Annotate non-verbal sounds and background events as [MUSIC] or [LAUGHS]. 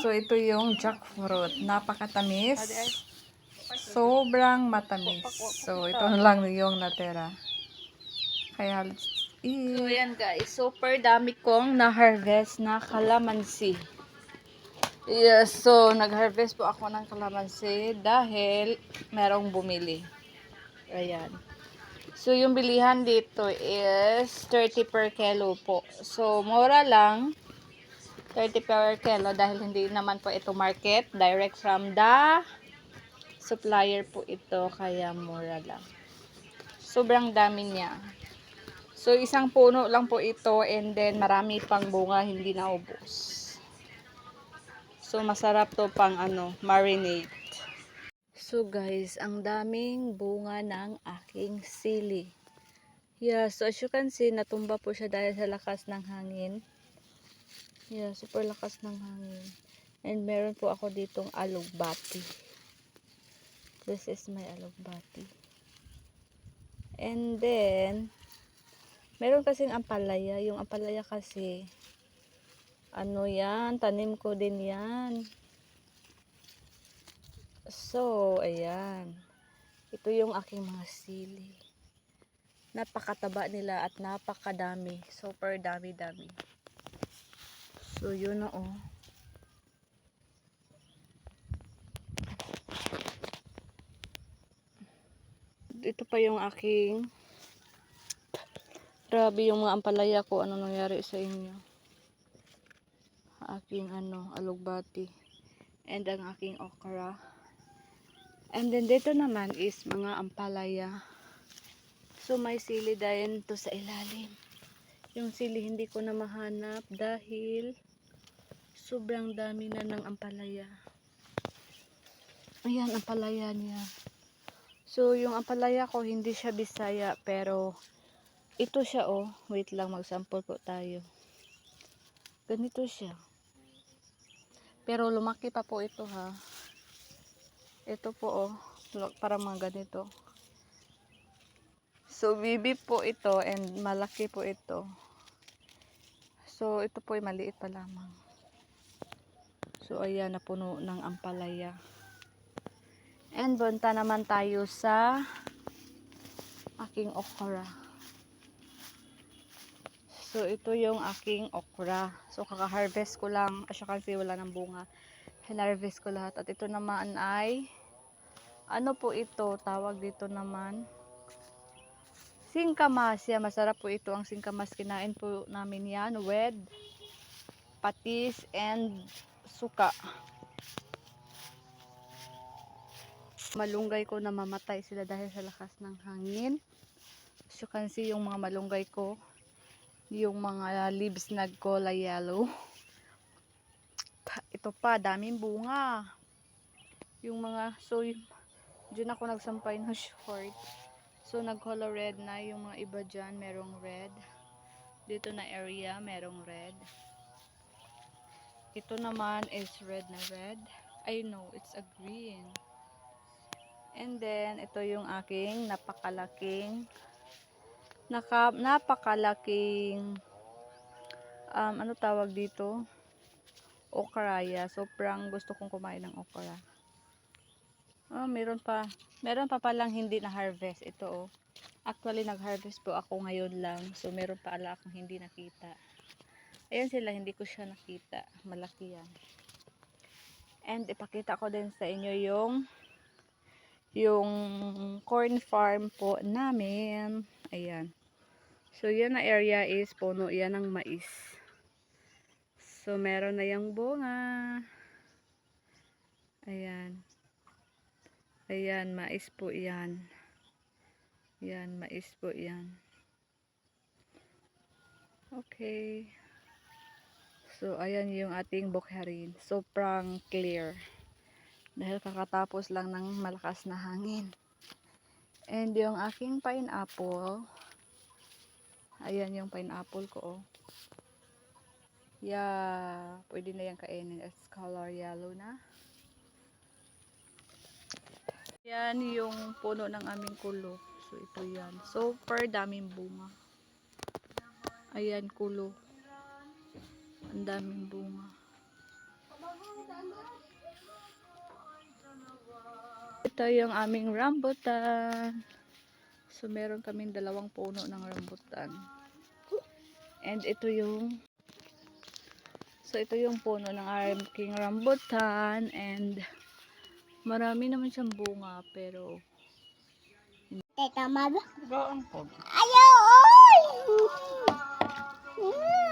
So, ito yung jackfruit. Napakatamis. Sobrang matamis. So, ito lang yung natira. Kaya, let's So, yan guys. Super dami kong na-harvest na kalamansi. Yes, so nag-harvest po ako ng kalamansi dahil merong bumili. Ayan. So, yung bilihan dito is 30 per kilo po. So, mura lang. 30 per kilo dahil hindi naman po ito market. Direct from the supplier po ito. Kaya mura lang. Sobrang dami niya. So, isang puno lang po ito and then marami pang bunga hindi naubos. So, masarap to pang ano, marinate. So, guys, ang daming bunga ng aking sili. Yeah, so as you can see, natumba po siya dahil sa lakas ng hangin. Yeah, super lakas ng hangin. And meron po ako ditong alugbati. This is my alugbati. And then, Meron kasing ampalaya. Yung ampalaya kasi, ano yan, tanim ko din yan. So, ayan. Ito yung aking mga sili. Napakataba nila at napakadami. Super dami-dami. So, yun na oh. Ito pa yung aking Grabe yung mga ampalaya ko. Ano nangyari sa inyo? Aking ano, alugbati. And ang aking okra. And then dito naman is mga ampalaya. So may sili din to sa ilalim. Yung sili hindi ko na mahanap dahil sobrang dami na ng ampalaya. Ayan, ampalaya niya. So yung ampalaya ko hindi siya bisaya pero ito siya oh. Wait lang, mag-sample po tayo. Ganito siya. Pero lumaki pa po ito ha. Ito po oh. Parang mga ganito. So, bibi po ito and malaki po ito. So, ito po ay maliit pa lamang. So, ayan, napuno ng ampalaya. And bunta naman tayo sa aking okra. So, ito yung aking okra. So, kaka-harvest ko lang. Asya kasi wala ng bunga. Hinarvest ko lahat. At ito naman ay, ano po ito? Tawag dito naman. Singkamas. Yeah, masarap po ito ang singkamas. Kinain po namin yan with patis and suka. Malunggay ko na mamatay sila dahil sa lakas ng hangin. As you can see, yung mga malunggay ko, yung mga leaves nagkulay yellow. Ito pa, daming bunga. Yung mga, so, dyan ako nagsampay ng [LAUGHS] short. So, nag-color red na. Yung mga iba dyan, merong red. Dito na area, merong red. Ito naman is red na red. I know, it's a green. And then, ito yung aking napakalaking naka, napakalaking um, ano tawag dito? Okraya. Sobrang gusto kong kumain ng okra. Oh, meron pa meron pa palang hindi na harvest ito oh. Actually nag harvest po ako ngayon lang. So meron pa ala akong hindi nakita ayan sila hindi ko siya nakita malaki yan and ipakita ko din sa inyo yung yung corn farm po namin ayan So, yan na area is puno yan ng mais. So, meron na yung bunga. Ayan. Ayan, mais po yan. Yan, mais po yan. Okay. So, ayan yung ating bukharin. Sobrang clear. Dahil kakatapos lang ng malakas na hangin. And yung aking pineapple, Ayan yung pineapple ko, oh. Yeah, pwede na yan kainin. It's color yellow na. Yan yung puno ng aming kulo. So, ito yan. Super daming bunga. Ayan, kulo. Ang daming bunga. Ito yung aming rambutan. So, meron kaming dalawang puno ng rambutan. And ito yung So, ito yung puno ng aking rambutan and marami naman siyang bunga pero Teka, mab. Gaan ko. Ayaw! Oy! Mm.